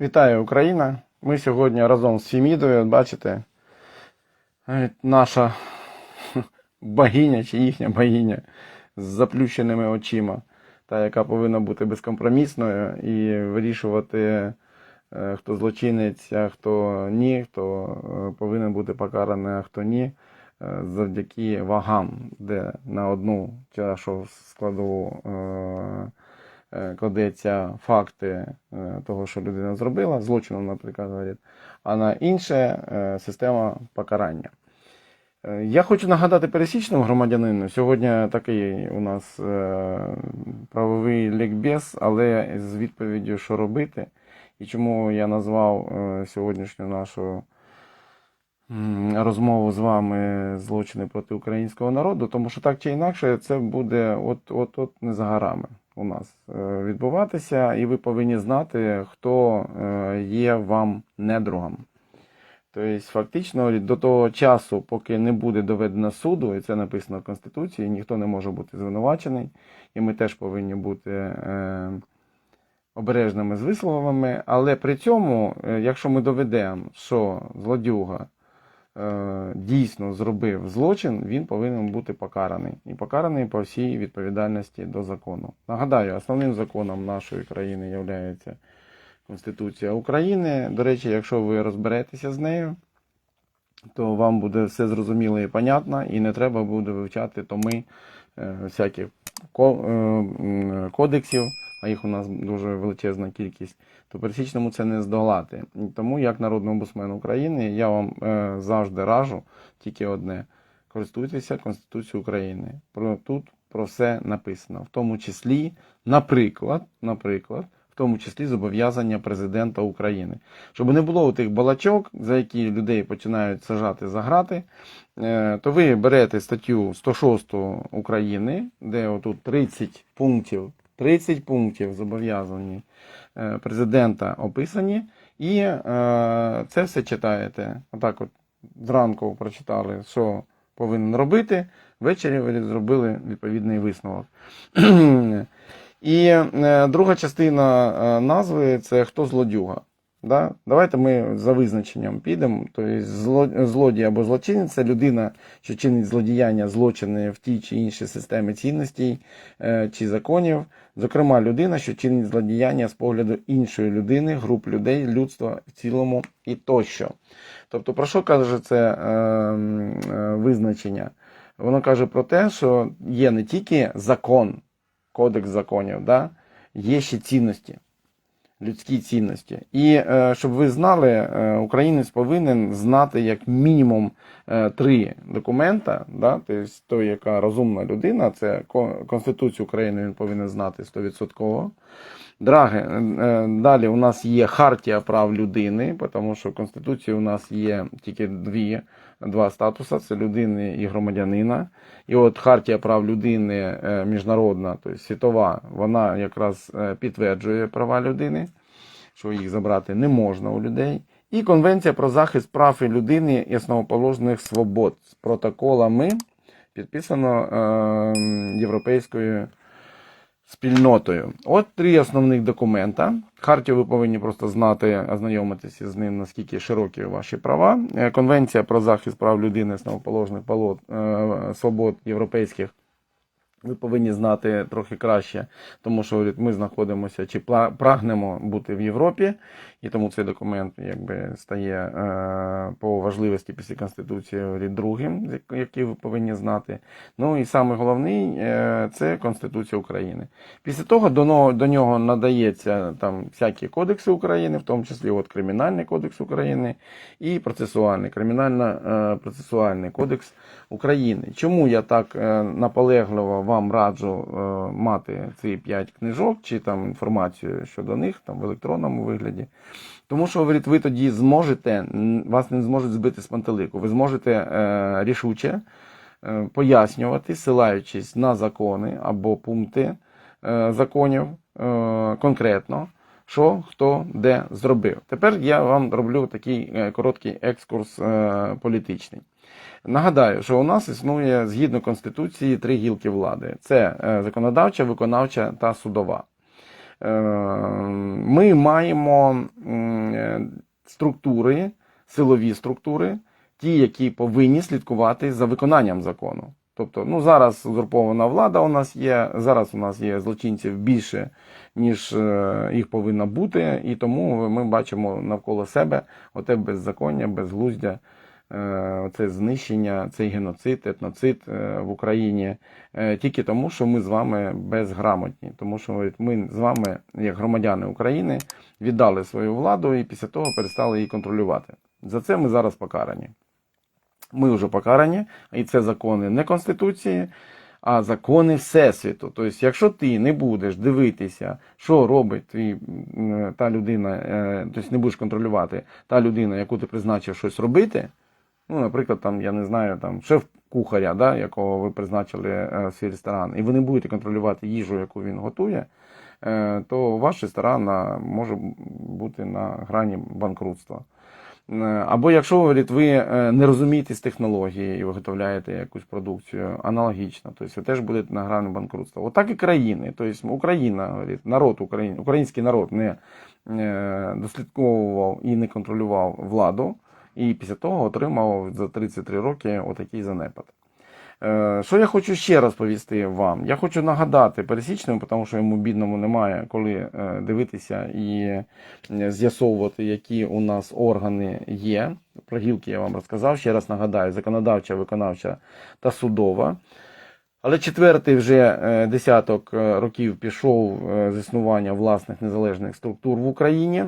Вітаю Україна! Ми сьогодні разом з Фімідою, бачите, наша богиня чи їхня богиня з заплющеними очима, та яка повинна бути безкомпромісною і вирішувати, е, хто злочинець, а хто ні, хто е, повинен бути покараний, а хто ні, е, завдяки вагам, де на одну чашу складову. Е, кладеться факти е, того, що людина зробила, злочином, наприклад, говорять, а на інше е, система покарання. Я хочу нагадати пересічному громадянину. Сьогодні такий у нас правовий лікбез, але з відповіддю, що робити, і чому я назвав сьогоднішню нашу розмову з вами злочини проти українського народу, тому що так чи інакше це буде от-от не за горами у нас е, відбуватися, і ви повинні знати, хто е, є вам недругом. Тобто, фактично, до того часу, поки не буде доведено суду, і це написано в Конституції, ніхто не може бути звинувачений, і ми теж повинні бути е, обережними з висловами. Але при цьому, якщо ми доведемо, що злодюга дійсно зробив злочин, він повинен бути покараний. І покараний по всій відповідальності до закону. Нагадаю, основним законом нашої країни є Конституція України. До речі, якщо ви розберетеся з нею, то вам буде все зрозуміло і понятно, і не треба буде вивчати томи е, всяких е, кодексів, а їх у нас дуже величезна кількість, то пересічному це не здолати. Тому, як народний омбудсмен України, я вам е, завжди раджу тільки одне: користуйтеся Конституцією України. Про тут про все написано, в тому числі, наприклад, наприклад. В тому числі зобов'язання президента України, щоб не було тих балачок, за які людей починають сажати за грати, е, то ви берете статтю 106 України, де отут 30 пунктів, 30 пунктів зобов'язані е, президента описані, і е, це все читаєте. Отак, от зранку прочитали, що повинен робити. Ввечері ви зробили відповідний висновок. І е, друга частина е, назви це хто злодюга. Да? Давайте ми за визначенням підемо. Тобто злодій або злочинець це людина, що чинить злодіяння, злочини в тій чи іншій системі цінностей е, чи законів. Зокрема, людина, що чинить злодіяння з погляду іншої людини, груп людей, людства в цілому і тощо. Тобто, про що каже це е, е, визначення? Воно каже про те, що є не тільки закон, кодекс законів, да? є ще цінності, людські цінності. І е, щоб ви знали, е, українець повинен знати як мінімум е, три документа. Да? Тобто, той, яка розумна людина, це Конституцію України він повинен знати 100%. Драги, е, далі у нас є Хартія прав людини, тому що в Конституції у нас є тільки дві, два статуси: це людини і громадянина. І от Хартія прав людини е, міжнародна, тобто світова, вона якраз е, підтверджує права людини, що їх забрати не можна у людей. І Конвенція про захист прав і людини і основоположних свобод з протоколами підписано е, Європейською спільнотою. От три основних документа. Хартію ви повинні просто знати, ознайомитися з ним, наскільки широкі ваші права. Е, Конвенція про захист прав людини, основоположних е, свобод європейських. Ви повинні знати трохи краще, тому що ми знаходимося чи прагнемо бути в Європі, і тому цей документ якби стає е, по важливості після Конституції другим, який ви повинні знати. Ну і саме головний е, це Конституція України. Після того до, до нього надається там всякі кодекси України, в тому числі от Кримінальний кодекс України і процесуальний, кримінально-процесуальний кодекс України. Чому я так е, наполегливо вам раджу е, мати ці п'ять книжок чи там інформацію щодо них там в електронному вигляді? Тому що говорить, ви тоді зможете, вас не зможуть збити з пантелику. Ви зможете е, рішуче е, пояснювати, силаючись на закони або пункти законів конкретно, що хто де зробив. Тепер я вам роблю такий короткий екскурс е, політичний. Нагадаю, що у нас існує згідно Конституції три гілки влади: це е, законодавча, виконавча та судова. Е, Ми маємо е, структури, силові структури, ті, які повинні слідкувати за виконанням закону. Тобто, ну зараз узурпована влада у нас є, зараз у нас є злочинців більше, ніж їх повинно бути, і тому ми бачимо навколо себе оте беззаконня, безглуздя, це знищення, цей геноцид, етноцид е, в Україні е, тільки тому, що ми з вами безграмотні, тому що ми з вами, як громадяни України, віддали свою владу і після того перестали її контролювати. За це ми зараз покарані. Ми вже покарані, і це закони не Конституції, а закони Всесвіту. Тобто, якщо ти не будеш дивитися, що робить твій, та людина, е, тобто не будеш контролювати та людина, яку ти призначив щось робити, ну, наприклад, там, я не знаю, там шеф кухаря, да, якого ви призначили е, в свій ресторан, і ви не будете контролювати їжу, яку він готує, е, то ваш ресторан може бути на грані банкрутства. Е, Або якщо ви не розумієтесь технології і виготовляєте якусь продукцію аналогічно, тобто ви теж будете на грані банкрутства. Отак і країни. Тобто Україна, говорить, народ України, український народ не дослідковував і не контролював владу, і після того отримав за 33 роки отакий занепад. Е, Що я хочу ще раз повісти вам? Я хочу нагадати пересічному, тому що йому бідному немає коли е, дивитися і з'ясовувати, які у нас органи є. Про гілки я вам розказав. Ще раз нагадаю: законодавча, виконавча та судова. Але четвертий вже е, десяток років пішов з існування власних незалежних структур в Україні,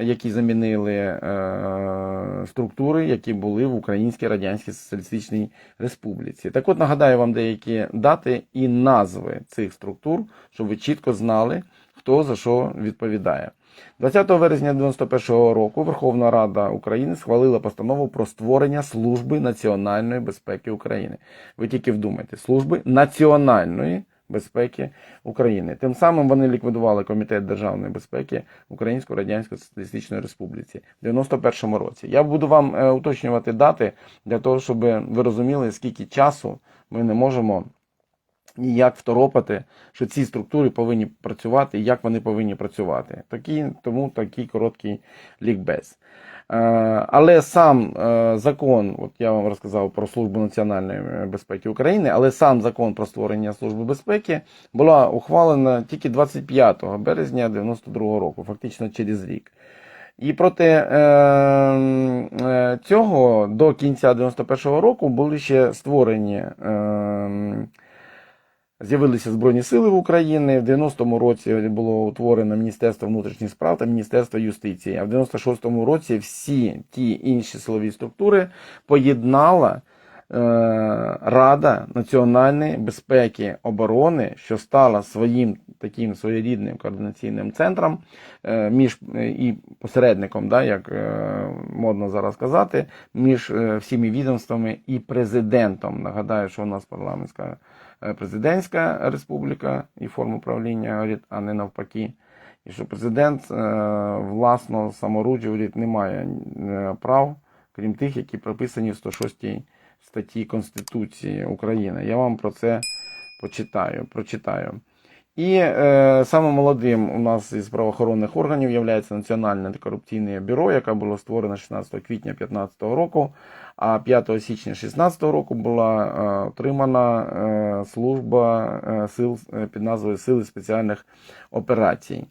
які замінили е, структури, які були в Українській Радянській Соціалістичній Республіці. Так от нагадаю вам деякі дати і назви цих структур, щоб ви чітко знали, хто за що відповідає. 20 вересня 1991 року Верховна Рада України схвалила постанову про створення Служби національної безпеки України. Ви тільки вдумайте, служби національної безпеки України. Тим самим вони ліквідували Комітет державної безпеки Української Радянської Соціалістичної Республіці в 91-му році. Я буду вам е, уточнювати дати для того, щоб ви розуміли, скільки часу ми не можемо ніяк второпати, що ці структури повинні працювати і як вони повинні працювати. Такі, тому такий короткий лікбез. Е, Але сам е, закон, от я вам розказав про Службу національної е, безпеки України, але сам закон про створення Служби безпеки була ухвалена тільки 25 березня 92 року, фактично через рік. І проти цього до кінця 91-го року були ще створені. З'явилися Збройні Сили в Україні. В 90-му році було утворено Міністерство внутрішніх справ та Міністерство юстиції. А в 96-му році всі ті інші силові структури поєднала е, Рада національної безпеки оборони, що стала своїм таким своєрідним координаційним центром е, між е, і посередником, да, як е, модно зараз казати, між е, всіми відомствами і президентом. Нагадаю, що у нас парламентська президентська республіка і форма управління, говорить, а не навпаки. І що президент е, власно говорить, не має е, прав, крім тих, які прописані в 106 статті Конституції України. Я вам про це почитаю, прочитаю. І е, саме молодим у нас із правоохоронних органів є Національне антикорупційне бюро, яке було створено 16 квітня 2015 року, а 5 січня 2016 року була е, отримана е, служба е, сил під назвою Сили спеціальних операцій.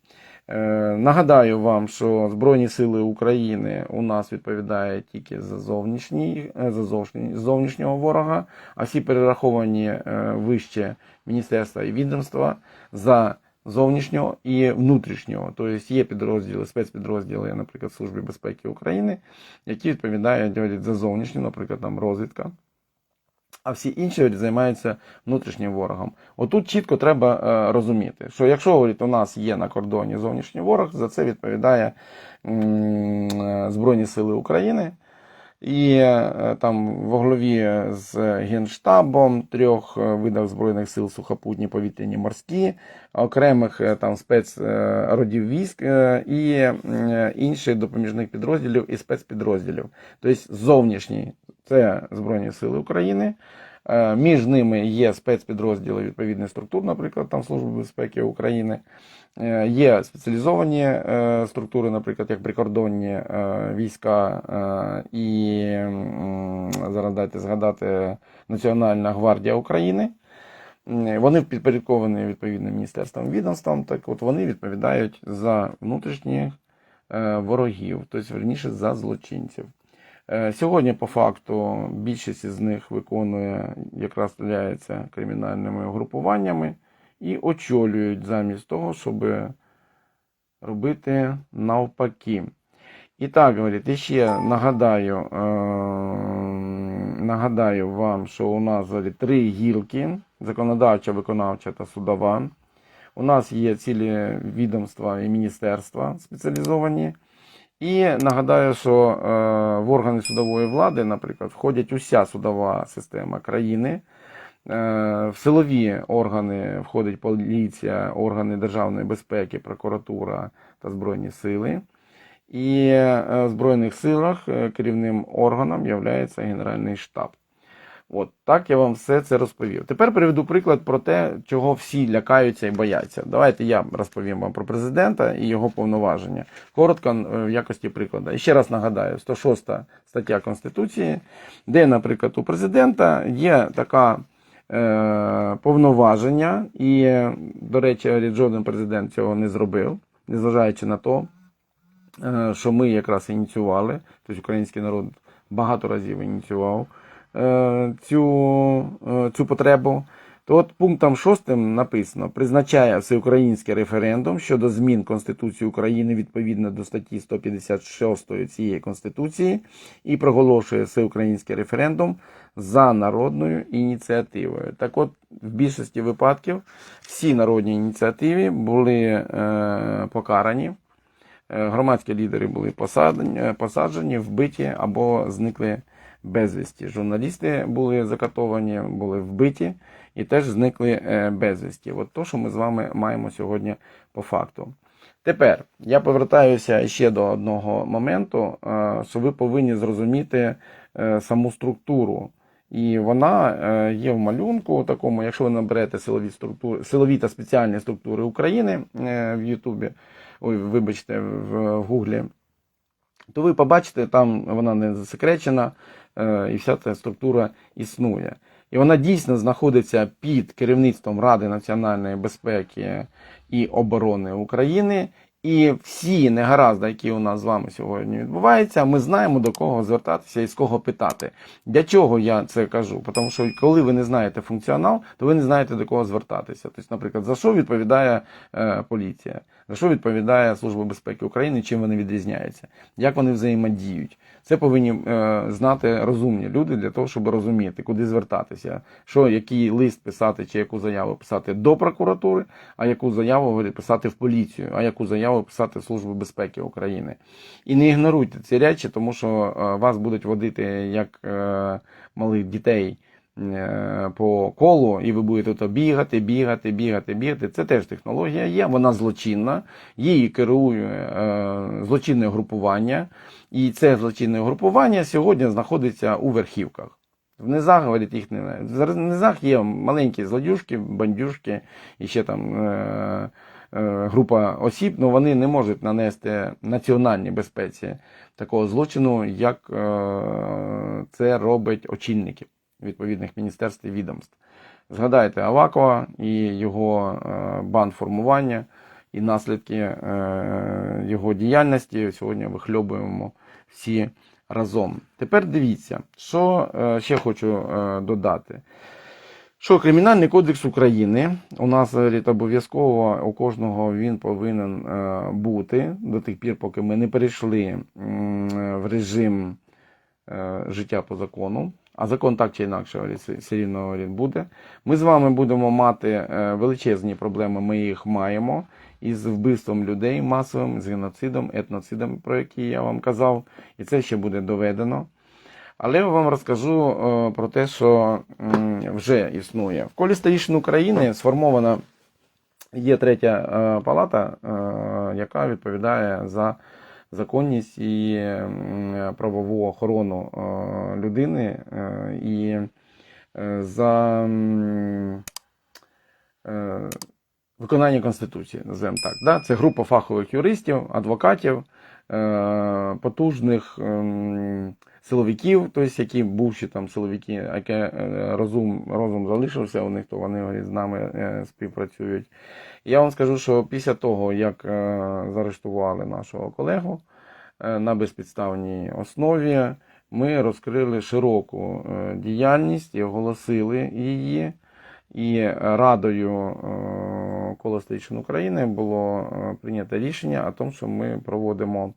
Нагадаю вам, що Збройні Сили України у нас відповідають тільки за зовнішній, за зовнішнього ворога, а всі перераховані вище міністерства і відомства за зовнішнього і внутрішнього. Тобто є підрозділи, спецпідрозділи, наприклад, Служби безпеки України, які відповідають за зовнішню, наприклад, там розвідка. А всі інші говорять, займаються внутрішнім ворогом. Отут чітко треба е, розуміти, що якщо говорить, у нас є на кордоні зовнішній ворог, за це відповідає е, Збройні Сили України. І е, там в голові з Генштабом трьох видав видів Збройних сил сухопутні, повітряні, морські, окремих е, там спецродів військ е, і е, інших допоміжних підрозділів і спецпідрозділів. Тобто зовнішній це Збройні Сили України, Е, Між ними є спецпідрозділи відповідних структур, наприклад, там Служби безпеки України. Е, Є спеціалізовані е, структури, наприклад, як прикордонні е, війська е, і зараз дайте згадати Національна гвардія України. Вони підпорядковані відповідним міністерством відомствам, так от вони відповідають за внутрішніх е, ворогів, тобто верніше за злочинців. Е, Сьогодні, по факту, більшість із них виконує якраз являється кримінальними угрупуваннями і очолюють замість того, щоб робити навпаки. І так, говорить, і ще нагадаю, е, нагадаю вам, що у нас говорить, три гілки: законодавча, виконавча та судова. У нас є цілі відомства і міністерства спеціалізовані. І нагадаю, що е, в органи судової влади, наприклад, входять уся судова система країни. Е, В силові органи входить поліція, органи державної безпеки, прокуратура та Збройні сили. І е, в Збройних силах е, керівним органом є Генеральний штаб. От так я вам все це розповів. Тепер приведу приклад про те, чого всі лякаються і бояться. Давайте я розповім вам про президента і його повноваження. Коротко е, в якості прикладу. І ще раз нагадаю: 106 стаття Конституції, де, наприклад, у президента є така е, повноваження, і, до речі, жоден президент цього не зробив, незважаючи на то, е, що ми якраз ініціювали, тобто український народ багато разів ініціював цю, е, цю потребу. То от пунктом 6 написано: призначає всеукраїнський референдум щодо змін Конституції України відповідно до статті 156 цієї Конституції і проголошує всеукраїнський референдум за народною ініціативою. Так от, в більшості випадків всі народні ініціативи були е, покарані. Е, Громадські лідери були посаджені, посаджені, вбиті або зникли безвісті. Журналісти були закатовані, були вбиті і теж зникли е, безвісті. От то, що ми з вами маємо сьогодні по факту. Тепер я повертаюся ще до одного моменту, е, що ви повинні зрозуміти е, саму структуру. І вона є в малюнку такому, якщо ви наберете силові структури, силові та спеціальні структури України в Ютубі, ой, вибачте, в Гуглі, то ви побачите, там вона не засекречена, е, і вся ця структура існує. І вона дійсно знаходиться під керівництвом Ради національної безпеки і оборони України. І всі негаразди, які у нас з вами сьогодні відбуваються, ми знаємо до кого звертатися і з кого питати. Для чого я це кажу? Тому що коли ви не знаєте функціонал, то ви не знаєте до кого звертатися. Тобто, наприклад, за що відповідає е, поліція, за що відповідає Служба безпеки України, чим вони відрізняються, як вони взаємодіють. Це повинні е, знати розумні люди для того, щоб розуміти, куди звертатися, що який лист писати чи яку заяву писати до прокуратури, а яку заяву писати в поліцію, а яку заяву писати в Службу безпеки України. І не ігноруйте ці речі, тому що е, вас будуть водити як е, малих дітей. Е, По колу, і ви будете то бігати, бігати, бігати, бігати. Це теж технологія є, вона злочинна, її керує е, злочинне групування, і це злочинне групування сьогодні знаходиться у верхівках. В низах, говорить, їх немає. В низах є маленькі злодюжки, бандюжки і ще там е, е, група осіб, але вони не можуть нанести національній безпеці такого злочину, як е, це робить очільники відповідних міністерств і відомств. Згадайте Авакова і його е, бандформування і наслідки е, його діяльності. Сьогодні вихльобуємо всі разом. Тепер дивіться, що е, ще хочу додати. Що Кримінальний кодекс України у нас обов'язково у кожного він повинен бути до тих пір, поки ми не перейшли в режим життя по закону. А закон так чи інакше говорить, все- рівно говорить, буде. Ми з вами будемо мати е, величезні проблеми, ми їх маємо із вбивством людей масовим, з геноцидом, етноцидом, про які я вам казав, і це ще буде доведено. Але я вам розкажу е, про те, що вже існує. В колі старішин України сформована є третя е, палата, яка відповідає за законність і правову охорону е, людини. е, І е, за виконання Конституції, називаємо так. Да? Це група фахових юристів, адвокатів, е, потужних ем, силовиків, тобто, які бувші там силовики, яке е, розум, розум залишився у них, то вони з нами е, співпрацюють. Я вам скажу, що після того, як заарештували нашого колегу на безпідставній основі, ми розкрили широку діяльність і оголосили її. І Радою е, Коло Station України було е, прийнято рішення о тому, що ми проводимо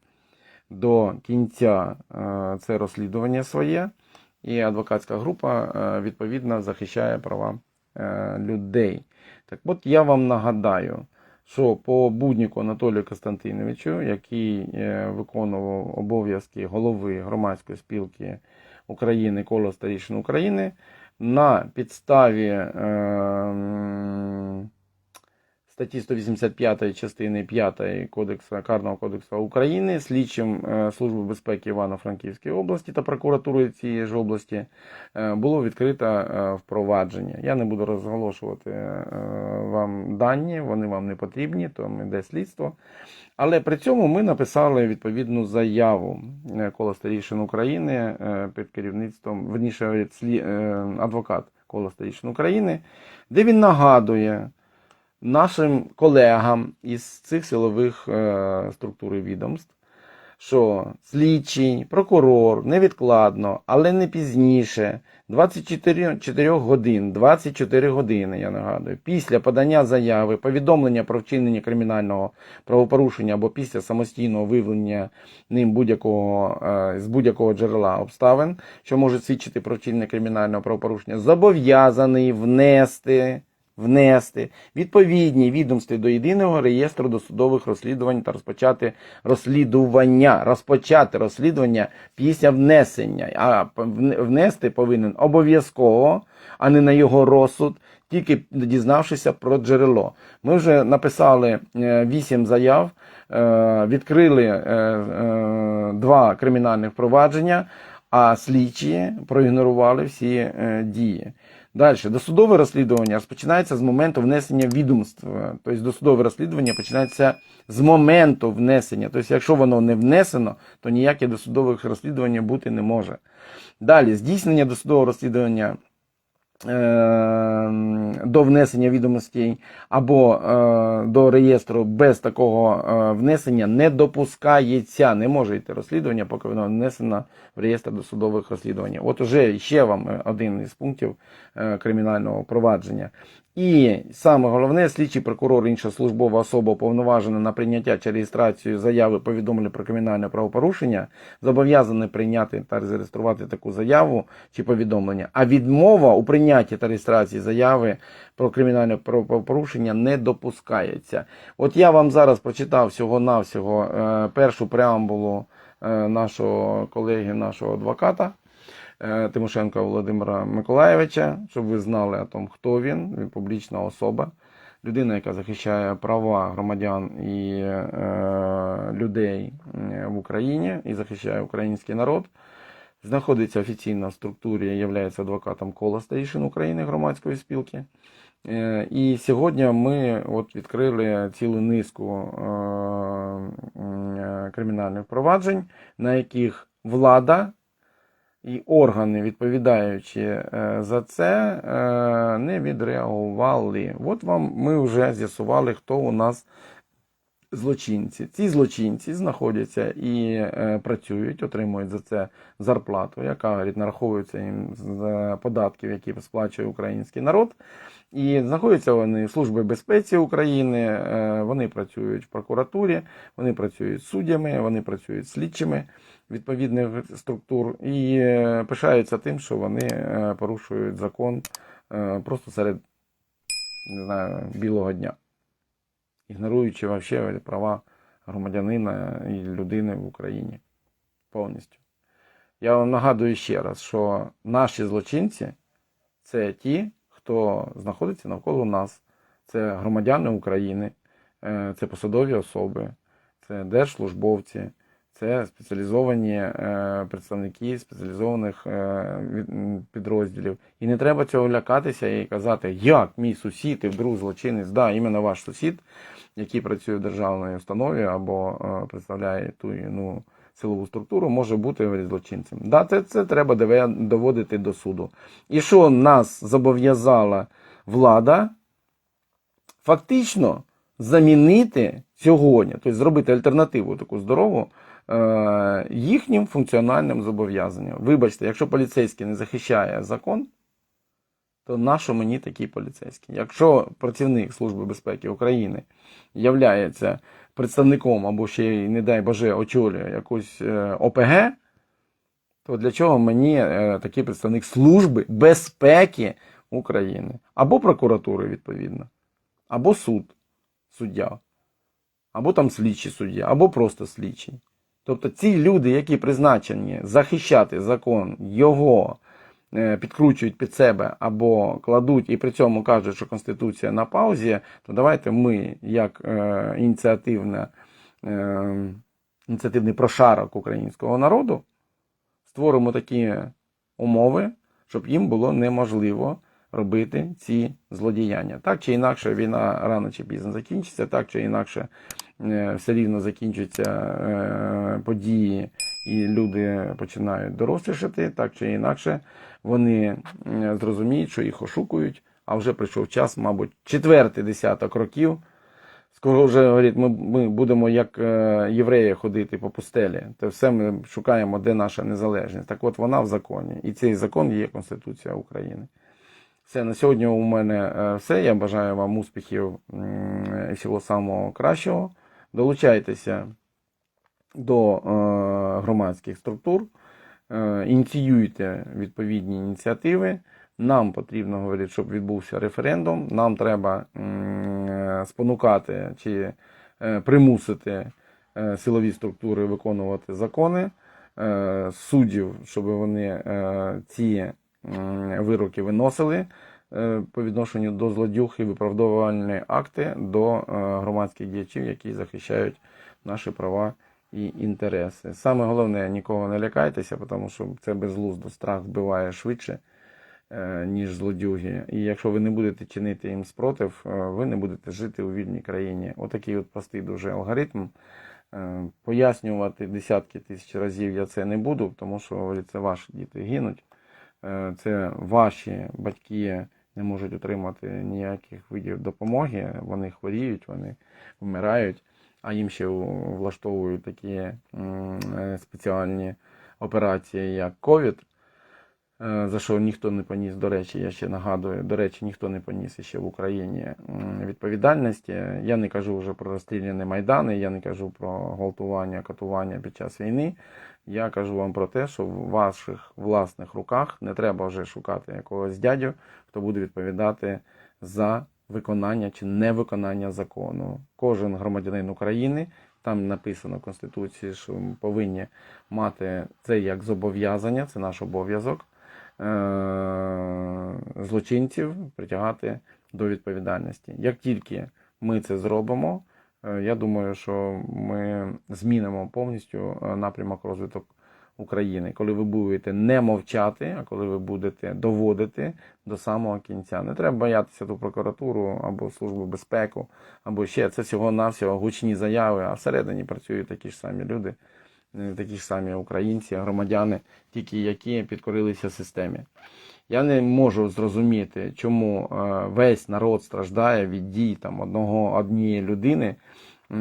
до кінця е, це розслідування своє, і адвокатська група е, відповідно захищає права е, людей. Так от я вам нагадаю, що по будніку Анатолію Костянтиновичу, який е, виконував обов'язки голови громадської спілки України коло старішин України, на підставі е, статті 185 частини 5 Кодексу, Карного кодексу України слідчим е, Служби безпеки Івано-Франківської області та прокуратури цієї ж області е, було відкрито е, впровадження. Я не буду розголошувати вам дані, вони вам не потрібні, то йде слідство. Але при цьому ми написали відповідну заяву коло старішин України під керівництвом, верніше адвокат коло старішин України, де він нагадує нашим колегам із цих силових е, структур і відомств, що слідчий, прокурор невідкладно, але не пізніше 24 4 годин, 24 години, я нагадую, після подання заяви, повідомлення про вчинення кримінального правопорушення або після самостійного виявлення ним будь-якого е, з будь-якого джерела обставин, що може свідчити про вчинення кримінального правопорушення, зобов'язаний внести. Внести відповідні відомості до єдиного реєстру досудових розслідувань та розпочати розслідування, розпочати розслідування після внесення. А внести повинен обов'язково, а не на його розсуд, тільки дізнавшися про джерело. Ми вже написали е, вісім заяв, е, відкрили е, два кримінальних провадження, а слідчі проігнорували всі дії. Далі, досудове розслідування розпочинається з моменту внесення відомств. Тобто досудове розслідування починається з моменту внесення. Тобто, якщо воно не внесено, то ніяке досудових розслідування бути не може. Далі, здійснення досудового розслідування до внесення відомостей або е, до реєстру без такого е, внесення не допускається. Не може йти розслідування, поки воно не внесено в реєстр досудових розслідувань. От уже ще вам е, один із пунктів е, кримінального провадження. І саме головне, слідчий прокурор, інша службова особа уповноважена на прийняття чи реєстрацію заяви повідомлення про кримінальне правопорушення, зобов'язаний прийняти та зареєструвати таку заяву чи повідомлення. А відмова у прийнятті та реєстрації заяви про кримінальне правопорушення не допускається. От я вам зараз прочитав всього-навсього е, першу преамбулу е, нашого колеги, нашого адвоката. Е, Тимошенка Володимира Миколаєвича, щоб ви знали том, хто він, він публічна особа, людина, яка захищає права громадян і е, людей е, в Україні і захищає український народ. Знаходиться офіційно в структурі, є адвокатом кола старішин України громадської спілки. Е, І сьогодні ми от відкрили цілу низку кримінальних проваджень, на яких влада і органи, відповідаючи е, за це, е, не відреагували. От вам ми вже з'ясували, хто у нас злочинці. Ці злочинці знаходяться і е, працюють, отримують за це зарплату, яка говорить, нараховується їм з податків, які сплачує український народ. І знаходяться вони в Службі безпеці України, вони працюють в прокуратурі, вони працюють суддями, вони працюють слідчими відповідних структур і е, пишаються тим, що вони е, порушують закон е, просто серед не знаю, білого дня, ігноруючи вообще права громадянина і людини в Україні повністю. Я вам нагадую ще раз, що наші злочинці це ті, хто знаходиться навколо нас. Це громадяни України, це посадові особи, це держслужбовці, це спеціалізовані е, представники спеціалізованих е, підрозділів. І не треба цього лякатися і казати, як мій сусід і вдруг злочинець, да, іменно ваш сусід, який працює в державній установі або е, представляє ту ну, силову структуру, може бути злочинцем. Да, це, це треба доводити до суду. І що нас зобов'язала влада фактично замінити сьогодні, тобто зробити альтернативу таку здорову е, їхнім функціональним зобов'язанням. Вибачте, якщо поліцейський не захищає закон, то нащо мені такий поліцейський? Якщо працівник Служби безпеки України являється представником або ще й, не дай Боже, очолює якусь е, ОПГ, то для чого мені е, такий представник Служби безпеки України або прокуратури, відповідно, або суд, суддя, або там слідчий суддя, або просто слідчий. Тобто ці люди, які призначені захищати закон, його е, підкручують під себе або кладуть і при цьому кажуть, що Конституція на паузі, то давайте ми, як е, ініціативна, е, ініціативний прошарок українського народу, створимо такі умови, щоб їм було неможливо робити ці злодіяння. Так чи інакше, війна рано чи пізно закінчиться, так чи інакше все рівно закінчуються е, події, і люди починають дорослішати, так чи інакше вони е, зрозуміють, що їх ошукують, а вже прийшов час, мабуть, четвертий десяток років. Скоро вже говорить, ми, ми будемо як е, євреї ходити по пустелі. То все ми шукаємо, де наша незалежність. Так от вона в законі. І цей закон є Конституція України. Все, на сьогодні у мене е, все. Я бажаю вам успіхів і всього самого кращого. Долучайтеся до е, громадських структур, е, ініціюйте відповідні ініціативи. Нам потрібно говорити, щоб відбувся референдум. Нам треба е, спонукати чи примусити силові структури виконувати закони, суддів, щоб вони ці вироки виносили по відношенню до злодюг і виправдовувальні акти до е, громадських діячів, які захищають наші права і інтереси. Саме головне, нікого не лякайтеся, тому що це безглуздо страх вбиває швидше, е, ніж злодюги. І якщо ви не будете чинити їм спротив, е, ви не будете жити у вільній країні. Отакий от простий дуже алгоритм. Е, Пояснювати десятки тисяч разів я це не буду, тому що це ваші діти гинуть. Е, Це ваші батьки не можуть отримати ніяких видів допомоги. Вони хворіють, вони вмирають, а їм ще влаштовують такі е, спеціальні операції, як ковід. Е, За що ніхто не поніс, до речі, я ще нагадую, до речі, ніхто не поніс ще в Україні відповідальності. Я не кажу вже про розстріляні майдани, я не кажу про гвалтування, катування під час війни. Я кажу вам про те, що в ваших власних руках не треба вже шукати якогось дядю, хто буде відповідати за виконання чи невиконання закону. Кожен громадянин України, там написано в Конституції, що ми повинні мати це як зобов'язання, це наш обов'язок злочинців притягати до відповідальності. Як тільки ми це зробимо, е, я думаю, що ми змінимо повністю е, напрямок розвиток України, коли ви будете не мовчати, а коли ви будете доводити до самого кінця. Не треба боятися ту прокуратуру або службу безпеку, або ще це всього-навсього гучні заяви, а всередині працюють такі ж самі люди, е, такі ж самі українці, громадяни, тільки які підкорилися системі. Я не можу зрозуміти, чому е, весь народ страждає від дій там одного однієї людини, е,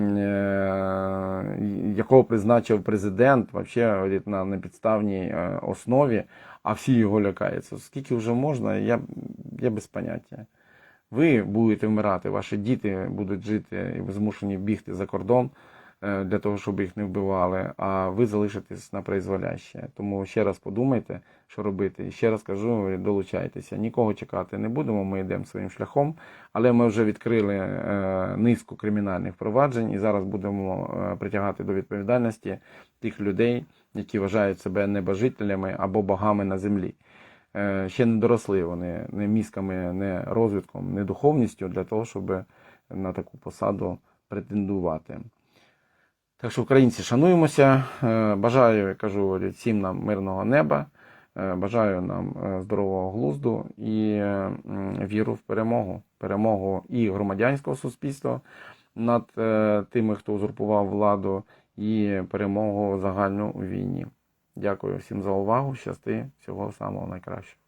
якого призначив президент, говорить, на непідставній е, основі, а всі його лякаються. Скільки вже можна, я, я без поняття. Ви будете вмирати, ваші діти будуть жити і змушені бігти за кордон для того, щоб їх не вбивали, а ви залишитесь на призволяще. Тому ще раз подумайте, що робити. І ще раз кажу, долучайтеся. Нікого чекати не будемо, ми йдемо своїм шляхом, але ми вже відкрили е, низку кримінальних проваджень і зараз будемо е, притягати до відповідальності тих людей, які вважають себе небожителями або богами на землі. Е, Ще не доросли вони не мізками, не розвитком, не духовністю для того, щоб на таку посаду претендувати. Так що, українці, шануємося. Е, Бажаю, кажу, всім нам мирного неба. Е, Бажаю нам е, здорового глузду і віру в перемогу. Перемогу і громадянського суспільства над тими, хто узурпував владу, і перемогу загальну у війні. Дякую всім за увагу. Щасти, всього самого найкращого.